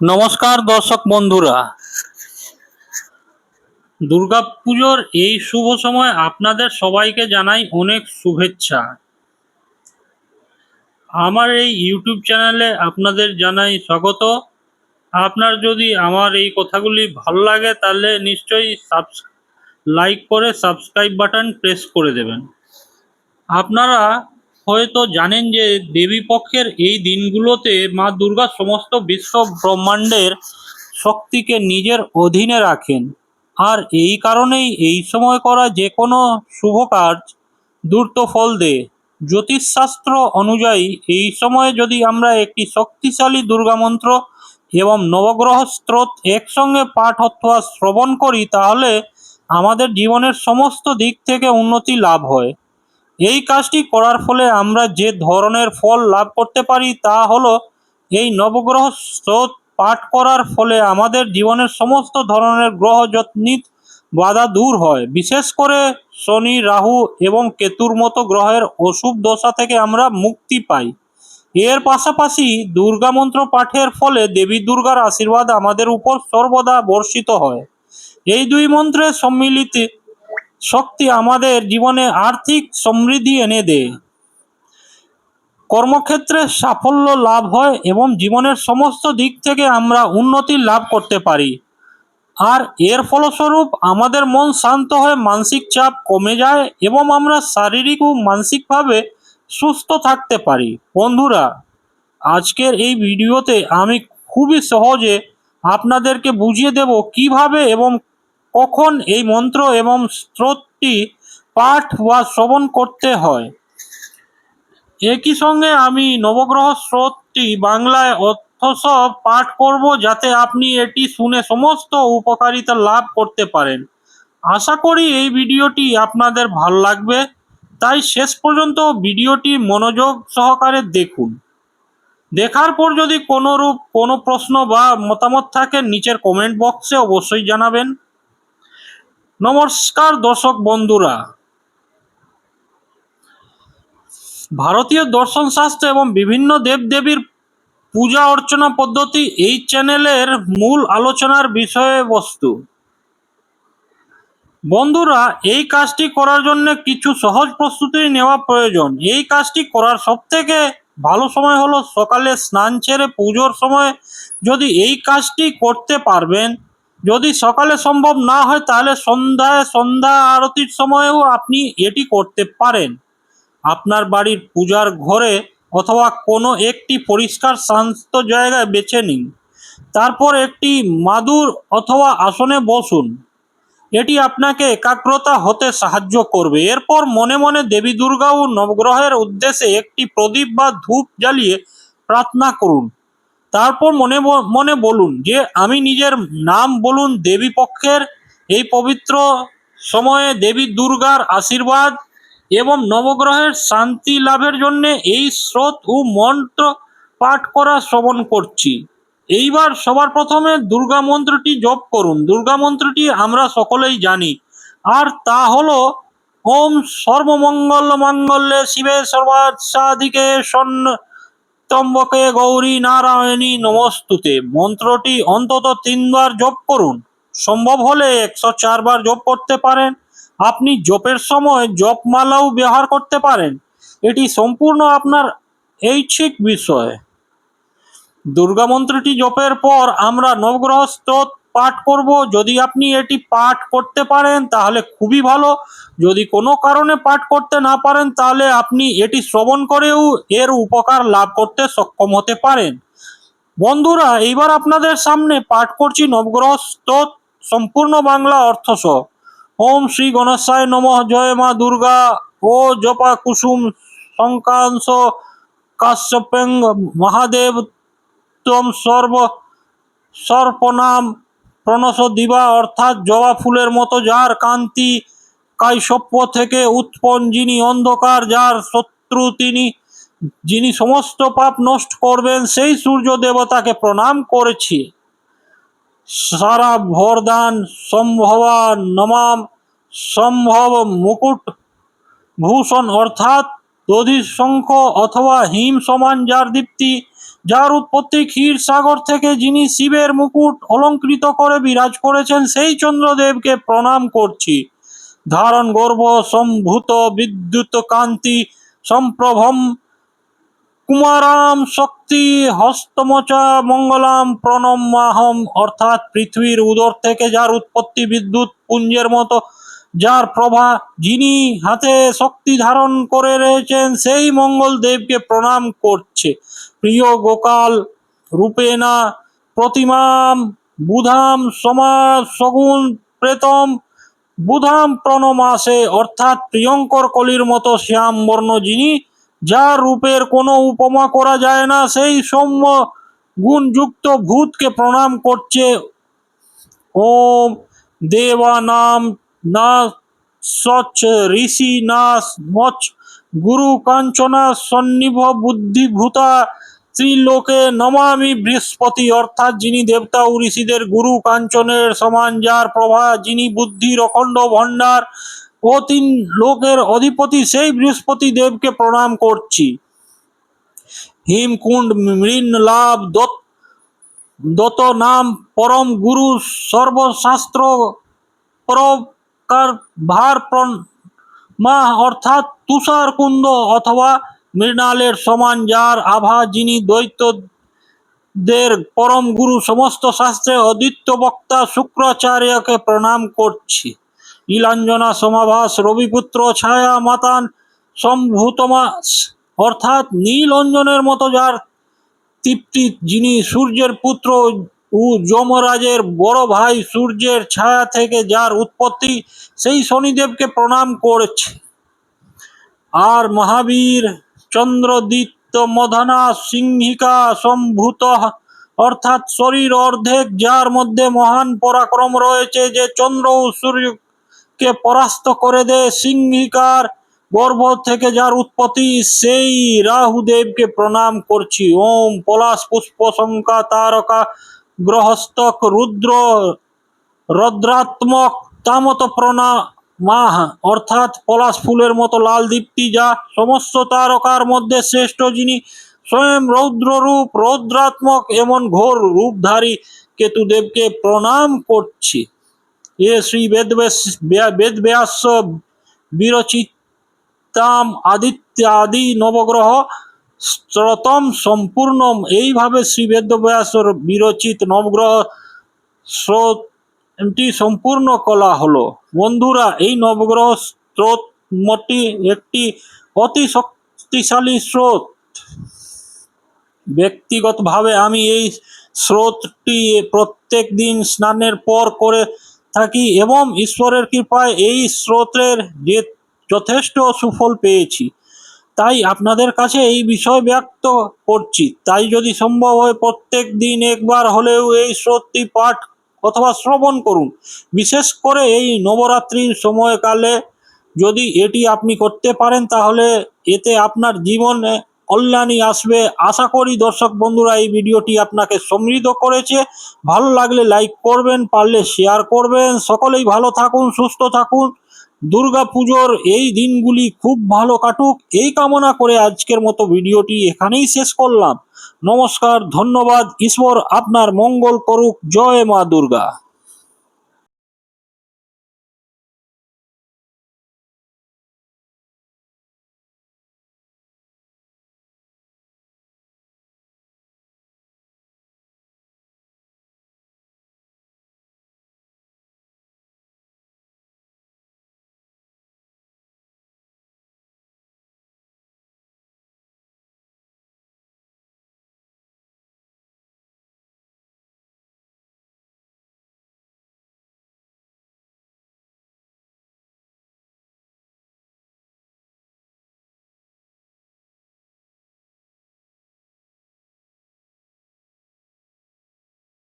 নমস্কার দর্শক বন্ধুরা। দুর্গাপুজোর এই শুভ সময় আপনাদের সবাইকে জানাই অনেক শুভেচ্ছা। আমার এই ইউটিউব চ্যানেলে আপনাদের জানাই স্বাগত। আপনার যদি আমার এই কথাগুলি ভালো লাগে, তাহলে নিশ্চয়ই সাবস লাইক করে সাবস্ক্রাইব বাটন প্রেস করে দেবেন। আপনারা হয়তো জানেন যে দেবী পক্ষের এই দিনগুলোতে মা দুর্গা সমস্ত বিশ্ব ব্রহ্মাণ্ডের শক্তিকে নিজের অধীনে রাখেন। আর এই কারণেই এই সময় করা যে কোনো শুভ কাজ দ্রুত ফল দেয়। জ্যোতিষশাস্ত্র অনুযায়ী এই সময়ে যদি আমরা একটি শক্তিশালী দুর্গা মন্ত্র এবং নবগ্রহ স্রোত একসঙ্গে পাঠ অথবা শ্রবণ করি, তাহলে আমাদের জীবনের সমস্ত দিক থেকে উন্নতি লাভ হয়। এই কাজটি করার ফলে আমরা যে ধরনের ফল লাভ করতে পারি তা হলো এই নবগ্রহ স্রোত পাঠ করার ফলে আমাদের জীবনের সমস্ত ধরনের গ্রহ যত্নিত বাধা দূর হয়। বিশেষ করে শনি, রাহু এবং কেতুর মতো গ্রহের অশুভ দশা থেকে আমরা মুক্তি পাই। এর পাশাপাশি দুর্গা মন্ত্র পাঠের ফলে দেবী দুর্গার আশীর্বাদ আমাদের উপর সর্বদা বর্ষিত হয়। এই দুই মন্ত্রের সম্মিলিত শক্তি আমাদের জীবনে আর্থিক সমৃদ্ধি এনে দেয়। কর্মক্ষেত্রে সাফল্য লাভ হয় এবং জীবনের সমস্ত দিক থেকে আমরা উন্নতি লাভ করতে পারি। আর এর ফলস্বরূপ আমাদের মন শান্ত হয়ে মানসিক চাপ কমে যায় এবং আমরা শারীরিক ও মানসিকভাবে সুস্থ থাকতে পারি। বন্ধুরা, আজকের এই ভিডিওতে আমি খুবই সহজে আপনাদেরকে বুঝিয়ে দেব কীভাবে এবং কখন এই মন্ত্র এবং স্রোতটি পাঠ বা শ্রবণ করতে হয়? একই সঙ্গে আমি নবগ্রহ স্রোতটি বাংলায় অর্থস পাঠ করব যাতে আপনি এটি শুনে সমস্ত উপকারিতা লাভ করতে পারেন। আশা করি এই ভিডিওটি আপনাদের ভালো লাগবে। তাই শেষ পর্যন্ত ভিডিওটি মনোযোগ সহকারে দেখুন। দেখার পর যদি কোনো রূপ কোনো প্রশ্ন বা মতামত থাকে, নিচের কমেন্ট বক্সে অবশ্যই জানাবেন। নমস্কার দর্শক বন্ধুরা। ভারতীয় দর্শন শাস্ত্র এবং বিভিন্ন দেবদেবীর পূজা অর্চনা পদ্ধতি এই চ্যানেলের মূল আলোচনার বিষয়বস্তু। বন্ধুরা, এই কাজটি করার জন্য কিছু সহজ প্রস্তুতি নেওয়া প্রয়োজন। এই কাজটি করার সবথেকে ভালো সময় হলো সকালে স্নান ছেড়ে পুজোর সময়। যদি এই কাজটি করতে পারবেন যদি সকালে সম্ভব না হয়, তাহলে সন্ধ্যায় সন্ধ্যা আরতির সময়েও আপনি এটি করতে পারেন। আপনার বাড়ির পূজার ঘরে অথবা কোনো একটি পরিষ্কার শান্ত জায়গায় বেছে নিন। তারপর একটি মাদুর অথবা আসনে বসুন। এটি আপনাকে একাগ্রতা হতে সাহায্য করবে। এরপর মনে মনে দেবী দুর্গা ও নবগ্রহের উদ্দেশ্যে একটি প্রদীপ বা ধূপ জ্বালিয়ে প্রার্থনা করুন। তারপর মনে মনে বলুন যে আমি নিজের নাম বলুন দেবী পক্ষের এই পবিত্র সময়ে দেবী দুর্গার আশীর্বাদ এবং নবগ্রহের শান্তি লাভের জন্য এই স্রোত ও মন্ত্র পাঠ করা শ্রবণ করছি। এইবার সবার প্রথমে দুর্গা মন্ত্রটি জপ করুন। দুর্গা মন্ত্রটি আমরা সকলেই জানি। আর তা হলো, ওম সর্বমঙ্গল মঙ্গলে শিবে সর্বাসাধিকে সন্ন ত্রম্বকে গৌরী নারায়ণী নমস্তুতে। মন্ত্রটি অন্তত তিনবার জপ করুন। সম্ভব হলে একশো চারবার জপ করতে পারেন। আপনি জপের সময় জপমালাও ব্যবহার করতে পারেন। এটি সম্পূর্ণ আপনার ঐচ্ছিক বিষয়। দুর্গা মন্ত্রটি জপের পর আমরা নবগ্রহ স্তোত পাঠ করব। যদি আপনি এটি পাঠ করতে পারেন, তাহলে খুবই ভালো। যদি কোনো কারণে পাঠ করতে না পারেন, তাহলে আপনি এটি শ্রবণ করেও এর উপকার লাভ করতে সক্ষম হতে পারেন। বন্ধুরা, এইবার আপনাদের সামনে পাঠ করছি নবগ্রহ স্তোত সম্পূর্ণ বাংলা অর্থসহ ওম শ্রী গণেশায় নমঃ। জয় মা দুর্গা। ও জপা কুসুম শঙ্কাংশ কাশ্যপেঙ্গ মহাদেব তম সর্ব সর্পনাম প্রণস দিবা অর্থাৎ জবা ফুলের মতো, যার কান্তি কাইসপ্য থেকে উৎপন্ন যিনি অন্ধকার, যার শত্রু তিনি, যিনি সমস্ত পাপ নষ্ট করবেন, সেই সূর্য দেবতাকে প্রণাম করেছি। সারা ভরদান সম্ভবা নমাম সম্ভব মুকুট ভূষণ, অর্থাৎ দধি শঙ্খ অথবা হিম সমান, যার দীপ্তি যার উৎপত্তি ক্ষীর সাগর থেকে যিনি শিবের মুকুট অলঙ্কৃত করে বিরাজ করেছেন, সেই চন্দ্রদেবকে প্রণাম করছি। ধারণ গর্ভ সম্ভূত বিদ্যুৎ কান্তি, সম্প্রভম, কুমারাম শক্তি, হস্তমচা মঙ্গলাম প্রণমাহম অর্থাৎ পৃথিবীর উদর থেকে যার উৎপত্তি বিদ্যুৎ পুঞ্জের মতো যার প্রভা যিনি হাতে শক্তি ধারণ করে রয়েছেন, সেই মঙ্গল দেবকে প্রণাম করছে। প্রিয় গোকাল, রূপেনা, প্রতিমাম, বুধাম, সমাজ সগুণ প্রেতম, বুধাম প্রণমাসে, অর্থাৎ প্রিয়ঙ্কর কলির মতো শ্যাম বর্ণ যিনি, যার রূপের কোনো উপমা করা যায় না, সেই সৌম্য গুণযুক্ত ভূতকে প্রণাম করছে। ওম দেবানাম না সচ ঋষি নাস মচ গুরু কাঞ্চনা সন্নিভ বুদ্ধিভূতা ত্রিলোকে নমামি বৃহস্পতি, অর্থাৎ যিনি দেবতা ও ঋষিদের গুরু কাঞ্চনের সমান, যার প্রভা, যিনি বুদ্ধির অখণ্ড ভণ্ডার, ও তিন লোকের অধিপতি, সেই বৃহস্পতি দেবকে প্রণাম করছি। হিমকুণ্ড মৃণ লাভ দত নাম পরম গুরু সর্বশাস্ত্র ভার প্রণ- মা অর্থাৎ তুষার কুন্দ অথবা মৃণালের সমান যার আভা যিনি দৈত্য দের পরম গুরু সমস্ত শাস্ত্রে অদ্বিত্য বক্তা শুক্রাচার্যকে প্রণাম করছি। নীলাঞ্জনা সমাভাস, রবিপুত্র ছায়া মাতান সম্ভূতমা অর্থাৎ নীল অঞ্জনের মতো যার তৃপ্তি যিনি সূর্যের পুত্র ও যমরাজের বড় ভাই সূর্যের ছায়া থেকে যার উৎপত্তি, সেই শনিদেবকে প্রণাম করছে। আর মহাবীর চন্দ্রদিত্য মধনা সিংহিকা সম্ভূত, অর্থাৎ শরীর অর্ধেক যার মধ্যে মহান পরাক্রম রয়েছে যে চন্দ্র ও সূর্যকে পরাস্ত করে দেয়, সিংহিকার গর্ভ থেকে যার উৎপত্তি, সেই রাহুদেবকে প্রণাম করছি। ওম পলাশ পুষ্প শঙ্কা তারকা গ্রহস্তক রুদ্র রদ্রাত্মক তামত প্রণা মাহ, অর্থাৎ পলাশ ফুলের মতো লাল দীপ্তি যা সমস্ত তারকার মধ্যে শ্রেষ্ঠ যিনি স্বয়ং রৌদ্ররূপ, রৌদ্রাত্মক এমন ঘোর রূপধারী কেতুদেবকে প্রণাম করছি। এ শ্রী বেদব্যাস ব্যাস- বেদব্যাস, বিরচিতাম আদিত্য আদি নবগ্রহ স্ত্রতম সম্পূর্ণ এইভাবে শ্রী বেদব্যাসর বিরচিত নবগ্রহ স্রোতটি সম্পূর্ণ কলা হলো। বন্ধুরা, এই নবগ্রহ স্রোত মটি একটি অতি শক্তিশালী স্রোত। ব্যক্তিগতভাবে আমি এই স্রোতটি প্রত্যেক দিন স্নানের পর করে থাকি এবং ঈশ্বরের কৃপায় এই স্রোতের যে যথেষ্ট সুফল পেয়েছি। তাই আপনাদের কাছে এই বিষয় ব্যক্ত করছি। তাই যদি সম্ভব হয় প্রত্যেক দিন একবার হলেও এই স্রোতটি পাঠ অথবা শ্রবণ করুন। বিশেষ করে এই নবরাত্রির সময়কালে যদি এটি আপনি করতে পারেন, তাহলে এতে আপনার জীবনে কল্যাণী আসবে। আশা করি দর্শক বন্ধুরা, এই ভিডিওটি আপনাকে সমৃদ্ধ করেছে। ভালো লাগলে লাইক করবেন, পারলে শেয়ার করবেন। সকলেই ভালো থাকুন, সুস্থ থাকুন। দুর্গা পুজোর এই দিনগুলি খুব ভালো কাটুক। এই কামনা করে আজকের মতো ভিডিওটি এখানেই শেষ করলাম। নমস্কার, ধন্যবাদ, ঈশ্বর আপনার মঙ্গল করুক। জয় মা দুর্গা।